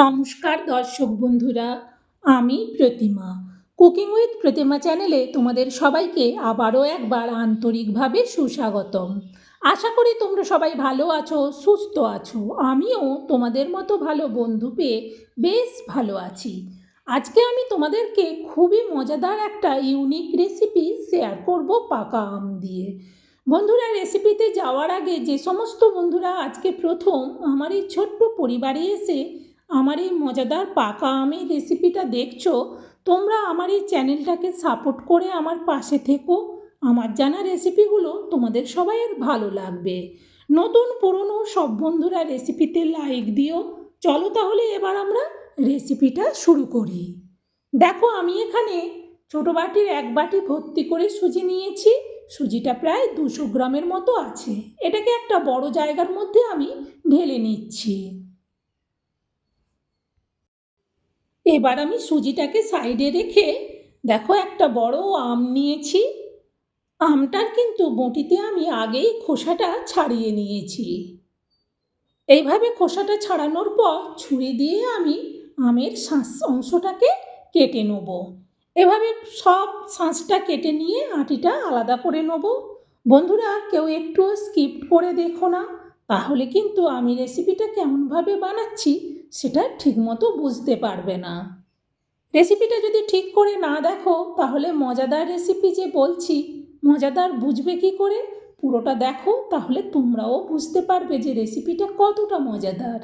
নমস্কার দর্শক বন্ধুরা, আমি প্রতিমা। কুকিং উইথ প্রতিমা চ্যানেলে তোমাদের সবাইকে আবারও একবার আন্তরিকভাবে সুস্বাগতম। আশা করি তোমরা সবাই ভালো আছো, সুস্থ আছো। আমিও তোমাদের মতো ভালো বন্ধু পেয়ে বেশ ভালো আছি। আজকে আমি তোমাদেরকে খুবই মজাদার একটা ইউনিক রেসিপি শেয়ার করব পাকা আম দিয়ে। বন্ধুরা রেসিপিতে যাওয়ার আগে যে সমস্ত বন্ধুরা আজকে প্রথম, আমার এই ছোট্ট পরিবারে এসে আমার এই মজাদার পাকা আমের রেসিপিটা দেখছ? তোমরা আমার এই চ্যানেলটাকে সাপোর্ট করে আমার পাশে থেকো। আমার জানা রেসিপিগুলো তোমাদের সবাইয়ের ভালো লাগবে। নতুন, পুরনো সব বন্ধুরা রেসিপিতে লাইক দিও। চলো তাহলে এবার আমরা রেসিপিটা শুরু করি। দেখো, আমি এখানে ছোটো বাটির এক বাটি ভর্তি করে সুজি নিয়েছি। সুজিটা প্রায় দুশো গ্রামের মতো আছে। এটাকে একটা বড় জায়গার মধ্যে আমি ঢেলে নিচ্ছি। এবার আমি সুজিটাকে সাইডে রেখে দেখো একটা বড় আম নিয়েছি। আমটার কিন্তু বটিতে আমি আগেই খোসাটা ছাড়িয়ে নিয়েছি। এইভাবে খোসাটা ছাড়ানোর পর ছুরি দিয়ে আমি আমের শাঁস অংশটাকে কেটে নেব। এভাবে সব শাঁসটা কেটে নিয়ে আটিটা আলাদা করে নেব। বন্ধুরা, কেউ একটুও স্কিপ করে দেখো না, তাহলে কিন্তু আমি রেসিপিটা কেমনভাবে বানাচ্ছি সেটা ঠিকমতো বুঝতে পারবে না। রেসিপিটা যদি ঠিক করে না দেখো, তাহলে মজাদার রেসিপি যে বলছি, মজাদার বুঝবে কি করে? পুরোটা দেখো, তাহলে তোমরাও বুঝতে পারবে যে রেসিপিটা কতটা মজাদার।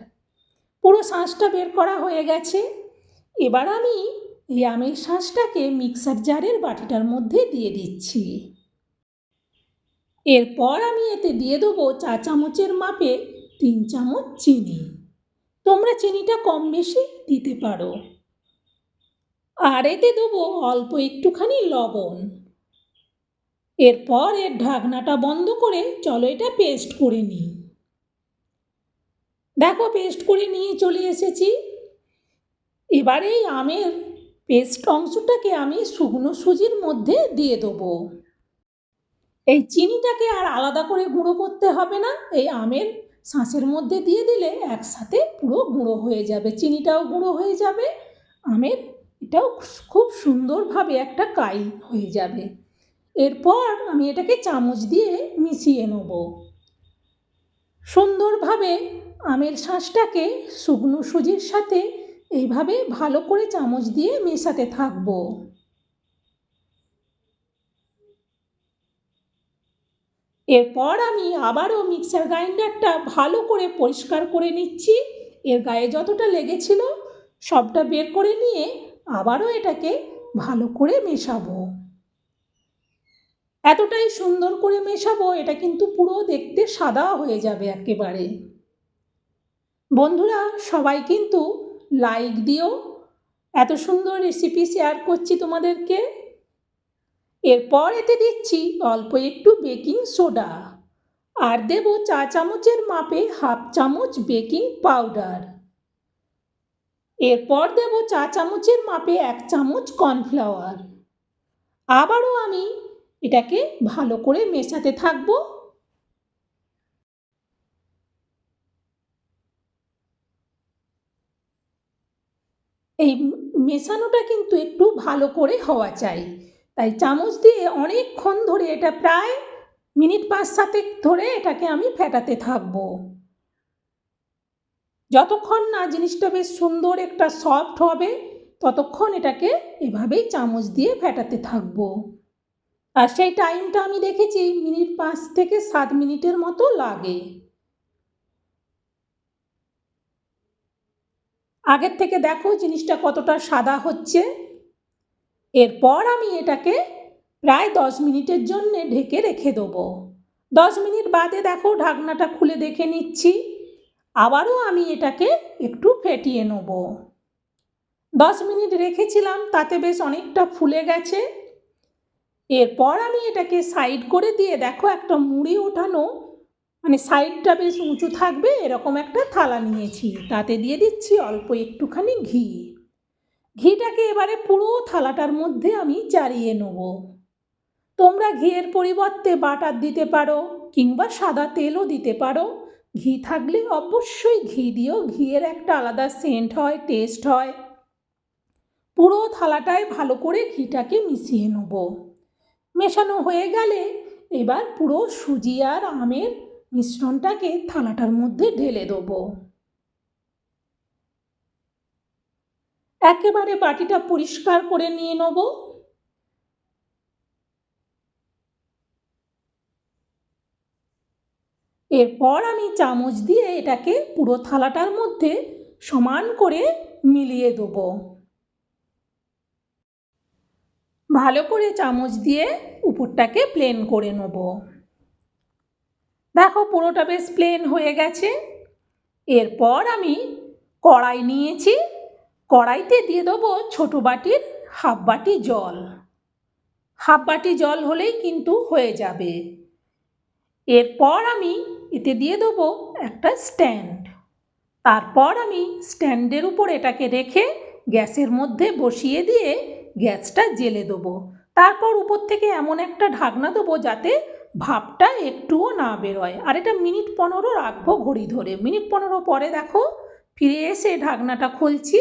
পুরো শাঁসটা বের করা হয়ে গেছে। এবার আমি এই আমের শাঁসটাকে মিক্সার জারের বাটিটার মধ্যে দিয়ে দিচ্ছি। এরপর আমি এতে দিয়ে দেবো চা চামচের মাপে তিন চামচ চিনি। তোমরা চিনিটা কম বেশি দিতে পারো। আর এতে দেবো অল্প একটুখানি লবণ। এরপর এর ঢাকনাটা বন্ধ করে চলো এটা পেস্ট করে নিই। দেখো পেস্ট করে নিয়ে চলে এসেছি। এবারে এই আমের পেস্ট অংশটাকে আমি শুকনো সুজির মধ্যে দিয়ে দেবো। এই চিনিটাকে আর আলাদা করে গুঁড়ো করতে হবে না, এই আমের শাঁসের মধ্যে দিয়ে দিলে একসাথে পুরো গুঁড়ো হয়ে যাবে, চিনিটাও গুঁড়ো হয়ে যাবে, আমের এটাও খুব সুন্দরভাবে একটা কাই হয়ে যাবে। এরপর আমি এটাকে চামচ দিয়ে মিশিয়ে নেব। সুন্দরভাবে আমের শাঁসটাকে শুকনো সুজির সাথে এইভাবে ভালো করে চামচ দিয়ে মেশাতে থাকব। এরপর আমি আবারও মিক্সার গ্রাইন্ডারটা ভালো করে পরিষ্কার করে নিচ্ছি। এর গায়ে যতটা লেগেছিল সবটা বের করে নিয়ে আবারও এটাকে ভালো করে মেশাবো। এতটাই সুন্দর করে মেশাবো, এটা কিন্তু পুরো দেখতে সাদা হয়ে যাবে একেবারে। বন্ধুরা, সবাই কিন্তু লাইক দিও। এত সুন্দর রেসিপি শেয়ার করছি তোমাদেরকে। এরপর এতে দিচ্ছি অল্প একটু বেকিং সোডা। আর দেব চা চামচের মাপে হাফ চামচ বেকিং পাউডার। এরপর দেব চা চামচের মাপে এক চামচ কর্নফ্লাওয়ার। আবারও আমি এটাকে ভালো করে মেশাতে থাকব। এই মেশানোটা কিন্তু একটু ভালো করে হওয়া চাই। তাই চামচ দিয়ে অনেকক্ষণ ধরে এটা প্রায় মিনিট পাঁচ সাতেক ধরে এটাকে আমি ফেটাতে থাকব। যতক্ষণ না জিনিসটা বেশ সুন্দর একটা সফট হবে, ততক্ষণ এটাকে এভাবেই চামচ দিয়ে ফেটাতে থাকব। আর সেই টাইমটা আমি দেখেছি মিনিট পাঁচ থেকে সাত মিনিটের মতো লাগে। আগের থেকে দেখো জিনিসটা কতটা সাদা হচ্ছে। এরপর আমি এটাকে প্রায় দশ মিনিটের জন্যে ঢেকে রেখে দেবো। দশ মিনিট বাদে দেখো ঢাকনাটা খুলে দেখে নিচ্ছি। আবারও আমি এটাকে একটু ফেটিয়ে নেব। দশ মিনিট রেখেছিলাম, তাতে বেশ অনেকটা ফুলে গেছে। এরপর আমি এটাকে সাইড করে দিয়ে দেখো একটা মুড়ি ওঠানো মানে সাইডটা বেশ উঁচু থাকবে, এরকম একটা থালা নিয়েছি। তাতে দিয়ে দিচ্ছি অল্প একটুখানি ঘি। ঘিটাকে এবারে পুরো থালাটার মধ্যে আমি চারিয়ে নেব। তোমরা ঘিয়ের পরিবর্তে বাটার দিতে পারো কিংবা সাদা তেলও দিতে পারো। ঘি থাকলে অবশ্যই ঘি দিও, ঘিয়ের একটা আলাদা সেন্ট হয়, টেস্ট হয়। পুরো থালাটায় ভালো করে ঘিটাকে মিশিয়ে নেব। মেশানো হয়ে গেলে এবার পুরো সুজি আর আমের মিশ্রণটাকে থালাটার মধ্যে ঢেলে দেবো। একেবারে বাটিটা পরিষ্কার করে নিয়ে নেব। এরপর আমি চামচ দিয়ে এটাকে পুরো থালাটার মধ্যে সমান করে মিলিয়ে দেবো। ভালো করে চামচ দিয়ে উপরটাকে প্লেন করে নেব। দেখো পুরোটা বেশ প্লেন হয়ে গেছে। এরপর আমি কড়াই নিয়েছি। কড়াইতে দিয়ে দেবো ছোটো বাটির হাফ বাটি জল। হাফ বাটি জল হলেই কিন্তু হয়ে যাবে। এরপর আমি এতে দিয়ে দেবো একটা স্ট্যান্ড। তারপর আমি স্ট্যান্ডের উপর এটাকে রেখে গ্যাসের মধ্যে বসিয়ে দিয়ে গ্যাসটা জেলে দেবো। তারপর উপর থেকে এমন একটা ঢাকনা দেবো যাতে ভাপটা একটুও না বেরোয়। আর এটা মিনিট পনেরো রাখব ঘড়ি ধরে। মিনিট পনেরো পরে দেখো ফিরে এসে ঢাকনাটা খুলছি।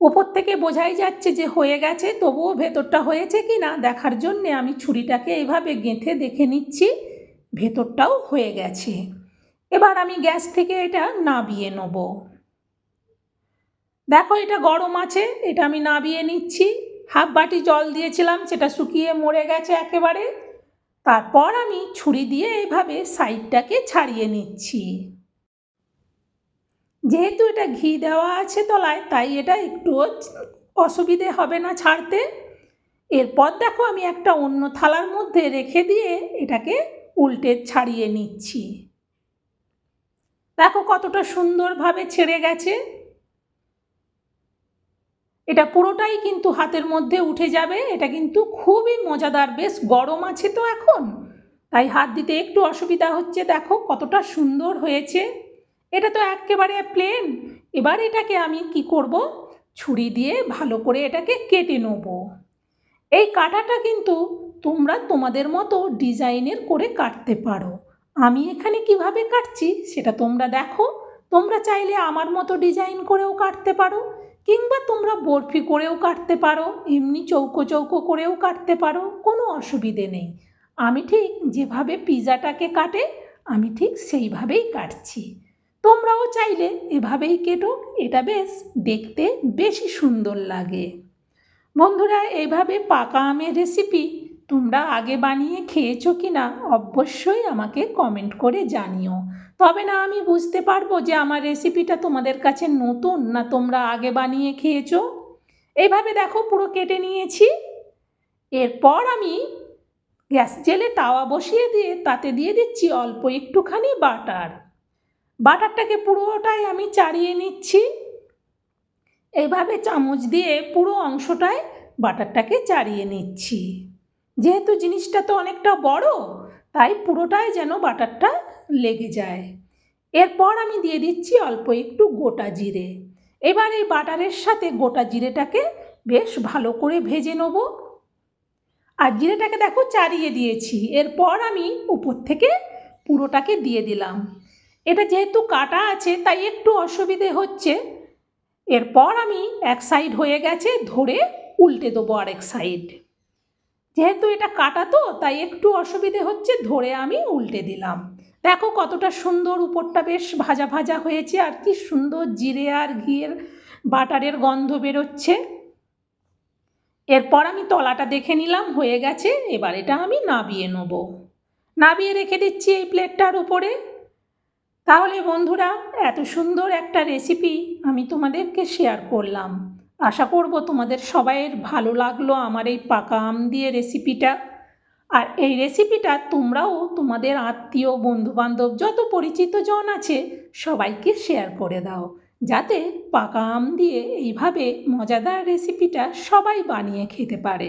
ওপর থেকে বোঝাই যাচ্ছে যে হয়ে গেছে, তবুও ভেতরটা হয়েছে কি না দেখার জন্যে আমি ছুরিটাকে এইভাবে গেঁথে দেখে নিচ্ছি, ভেতরটাও হয়ে গেছে। এবার আমি গ্যাস থেকে এটা নাবিয়ে নেব। দেখো এটা গরম আছে, এটা আমি নাবিয়ে নিচ্ছি। হাফ বাটি জল দিয়েছিলাম, সেটা শুকিয়ে মরে গেছে একেবারে। তারপর আমি ছুরি দিয়ে এইভাবে সাইডটাকে ছাড়িয়ে নিচ্ছি। যেহেতু এটা ঘি দেওয়া আছে তলায়, তাই এটা একটুও অসুবিধে হবে না ছাড়তে। এরপর দেখো আমি একটা অন্য থালার মধ্যে রেখে দিয়ে এটাকে উল্টে ছাড়িয়ে নিচ্ছি। দেখো কতটা সুন্দরভাবে ছেড়ে গেছে। এটা পুরোটাই কিন্তু হাতের মধ্যে উঠে যাবে, এটা কিন্তু খুবই মজাদার, বেশ গরম আছে তো এখন। তাই হাত দিতে একটু অসুবিধা হচ্ছে, দেখো কতটা সুন্দর হয়েছে। এটা তো একেবারে প্লেন এবার এটাকে আমি কি করব? ছুরি দিয়ে ভালো করে এটাকে কেটে নেব। এই কাটাটা কিন্তু তোমরা তোমাদের মতো ডিজাইনের করে কাটতে পারো। আমি এখানে কীভাবে কাটছি সেটা তোমরা দেখো। তোমরা চাইলে আমার মতো ডিজাইন করেও কাটতে পারো, কিংবা তোমরা বরফি করেও কাটতে পারো, এমনি চৌকো চৌকো করেও কাটতে পারো, কোনো অসুবিধে নেই। আমি ঠিক যেভাবে পিজাটাকে কাটে, আমি ঠিক সেইভাবেই কাটছি। তোমরাও চাইলে এভাবেই কেটো, এটা বেশ দেখতে বেশি সুন্দর লাগে। বন্ধুরা এইভাবে পাকা আমের রেসিপি তোমরা আগে বানিয়ে খেয়েছো কি না অবশ্যই আমাকে কমেন্ট করে জানিও। তবে না, আমি বুঝতে পারব যে আমার রেসিপিটা তোমাদের কাছে নতুন না তোমরা আগে বানিয়ে খেয়েছো। এইভাবে দেখো, পুরো কেটে নিয়েছি। এরপর আমি গ্যাস জেলে তাওয়া বসিয়ে দিয়ে তাতে দিয়ে দিচ্ছি অল্প একটুখানি বাটার। বাটারটাকে পুরোটাই আমি চাড়িয়ে নিচ্ছি। এইভাবে চামচ দিয়ে পুরো অংশটায় বাটারটাকে চাড়িয়ে নিচ্ছি। যেহেতু জিনিসটা তো অনেকটা বড়, তাই পুরোটাই যেন বাটারটা লেগে যায়। এরপর আমি দিয়ে দিচ্ছি অল্প একটু গোটা জিরে। এবার এই বাটারের সাথে গোটা জিরেটাকে বেশ ভালো করে ভেজে নেব। আর জিরেটাকে দেখো চারিয়ে দিয়েছি। এরপর আমি উপর থেকে পুরোটাকে দিয়ে দিলাম। এটা যেহেতু কাটা আছে, তাই একটু অসুবিধে হচ্ছে। এরপর আমি এক সাইড হয়ে গেছে, ধরে উল্টে দেবো আরেক সাইড যেহেতু এটা কাটা তো, তাই একটু অসুবিধে হচ্ছে, ধরে আমি উল্টে দিলাম। দেখো কতটা সুন্দর উপরটা বেশ ভাজা ভাজা হয়েছে, আর কি সুন্দর জিরে আর ঘিয়ের বাটারের গন্ধ বেরোচ্ছে। এরপর আমি তলাটা দেখে নিলাম, হয়ে গেছে। এবার এটা আমি নাবিয়ে নেব। নাবিয়ে রেখে দিচ্ছি এই প্লেটটার উপরে। তাহলে বন্ধুরা, এত সুন্দর একটা রেসিপি আমি তোমাদেরকে শেয়ার করলাম। আশা করব তোমাদের সবাইয়ের ভালো লাগল আমার এই পাকা আম দিয়ে রেসিপিটা আর এই রেসিপিটা তোমরাও তোমাদের আত্মীয়, বন্ধুবান্ধব, যত পরিচিত জন আছে, সবাইকে শেয়ার করে দাও। যাতে পাকা আম দিয়ে এইভাবে মজাদার রেসিপিটা সবাই বানিয়ে খেতে পারে।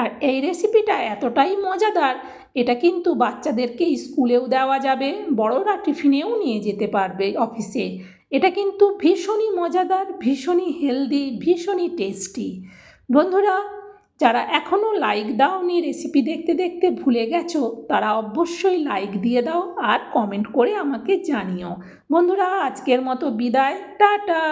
আর এই রেসিপিটা এতটাই মজাদার, এটা কিন্তু বাচ্চাদেরকে স্কুলেও দেওয়া যাবে, বড়রা টিফিনেও নিয়ে যেতে পারবে অফিসে এটা কিন্তু ভীষণই মজাদার, ভীষণই হেলদি ভীষণই টেস্টি বন্ধুরা, যারা এখনও লাইক দাওনি রেসিপি দেখতে দেখতে ভুলে গেছো, তারা অবশ্যই লাইক দিয়ে দাও আর কমেন্ট করে আমাকে জানিও। বন্ধুরা, আজকের মতো বিদায়, টাটা!